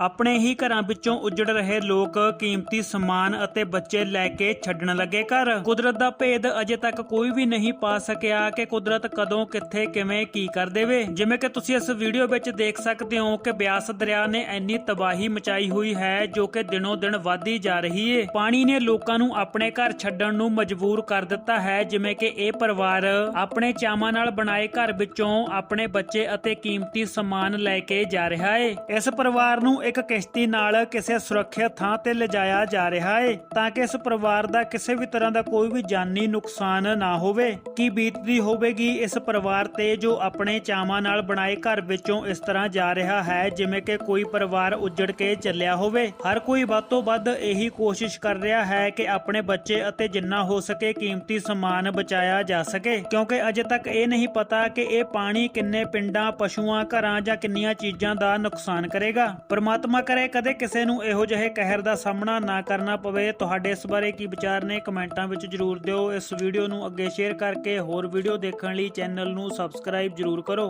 ਆਪਣੇ ਹੀ ਘਰਾਂ ਵਿੱਚੋਂ ਉੱਜੜ ਰਹੇ ਲੋਕ ਕੀਮਤੀ ਸਮਾਨ ਅਤੇ ਬੱਚੇ ਲੈ ਕੇ ਛੱਡਣ ਲੱਗੇ ਘਰ। ਕੁਦਰਤ ਦਾ ਭੇਦ ਅਜੇ ਤੱਕ ਕੋਈ ਵੀ ਨਹੀਂ ਪਾ ਸਕਿਆ ਕਿ ਕੁਦਰਤ ਕਦੋਂ, ਕਿੱਥੇ, ਕਿਵੇਂ, ਕੀ ਕਰ ਦੇਵੇ। ਜਿਵੇਂ ਕਿ ਤੁਸੀਂ ਇਸ ਵੀਡੀਓ ਵਿੱਚ ਦੇਖ ਸਕਦੇ ਹੋ ਕਿ ਬਿਆਸ ਦਰਿਆ ਨੇ ਇੰਨੀ ਤਬਾਹੀ ਮਚਾਈ ਹੋਈ ਹੈ ਜੋ ਕਿ ਦਿਨੋਂ ਦਿਨ ਵਧਦੀ ਜਾ ਰਹੀ ਏ। ਪਾਣੀ ਨੇ ਲੋਕਾਂ ਨੂੰ ਆਪਣੇ ਘਰ ਛੱਡਣ ਨੂੰ ਮਜਬੂਰ ਕਰ ਦਿੱਤਾ ਹੈ, ਜਿਵੇਂ ਕਿ ਇਹ ਪਰਿਵਾਰ ਆਪਣੇ ਚਾਵਾਂ ਨਾਲ ਬਣਾਏ ਘਰ ਵਿੱਚੋਂ ਆਪਣੇ ਬੱਚੇ ਅਤੇ ਕੀਮਤੀ ਸਮਾਨ ਲੈ ਕੇ ਜਾ ਰਿਹਾ ਏ। ਇਸ ਪਰਿਵਾਰ ਨੂੰ ਇੱਕ ਕਿਸ਼ਤੀ ਨਾਲ ਕਿਸੇ ਸੁਰੱਖਿਅਤ ਥਾਂ ਤੇ ਲਿਜਾਇਆ ਜਾ ਰਿਹਾ ਏ, ਤਾਂ ਕਿ ਇਸ ਪਰਿਵਾਰ ਦਾ ਕਿਸੇ ਵੀ ਤਰ੍ਹਾਂ ਦਾ ਕੋਈ ਵੀ ਜਾਨੀ ਨੁਕਸਾਨ ਨਾ ਹੋਵੇ। ਕੀ ਬੀਤਦੀ ਹੋਵੇਗੀ ਇਸ ਪਰਿਵਾਰ ਤੇ ਜੋ ਆਪਣੇ ਚਾਵਾਂ ਨਾਲ ਬਣਾਏ ਘਰ ਵਿੱਚੋਂ ਇਸ ਤਰ੍ਹਾਂ ਜਾ ਰਿਹਾ ਹੈ, ਜਿਵੇਂ ਕਿ ਕੋਈ ਪਰਿਵਾਰ ਉੱਜੜ ਕੇ ਚੱਲਿਆ ਹੋਵੇ? ਹਰ ਕੋਈ ਵੱਧ ਤੋਂ ਵੱਧ ਇਹੀ ਕੋਸ਼ਿਸ਼ ਕਰ ਰਿਹਾ ਹੈ ਕਿ ਆਪਣੇ ਬੱਚੇ ਅਤੇ ਜਿੰਨਾ ਹੋ ਸਕੇ ਕੀਮਤੀ ਸਮਾਨ ਬਚਾਇਆ ਜਾ ਸਕੇ, ਕਿਉਂਕਿ ਅਜੇ ਤੱਕ ਇਹ ਨਹੀਂ ਪਤਾ ਕਿ ਇਹ ਪਾਣੀ ਕਿੰਨੇ ਪਿੰਡਾਂ, ਪਸ਼ੂਆਂ, ਘਰਾਂ ਜਾਂ ਕਿੰਨੀਆਂ ਚੀਜ਼ਾਂ ਦਾ ਨੁਕਸਾਨ ਕਰੇਗਾ। ਪਰਮਾਤਮਾ ਕਰੇ, ਕਦੇ ਕਿਸੇ ਨੂੰ ਇਹੋ ਜਿਹੇ ਕਹਿਰ ਦਾ ਸਾਹਮਣਾ ਨਾ ਕਰਨਾ ਪਵੇ। ਤੁਹਾਡੇ ਇਸ ਬਾਰੇ ਕੀ ਵਿਚਾਰ ਨੇ ਕਮੈਂਟਾਂ ਵਿੱਚ ਜਰੂਰ ਦਿਓ। ਇਸ ਵੀਡੀਓ ਨੂੰ ਅੱਗੇ ਸ਼ੇਅਰ ਕਰਕੇ ਹੋਰ ਵੀਡੀਓ ਦੇਖਣ ਲਈ ਚੈਨਲ ਨੂੰ ਸਬਸਕ੍ਰਾਈਬ ਜਰੂਰ ਕਰੋ।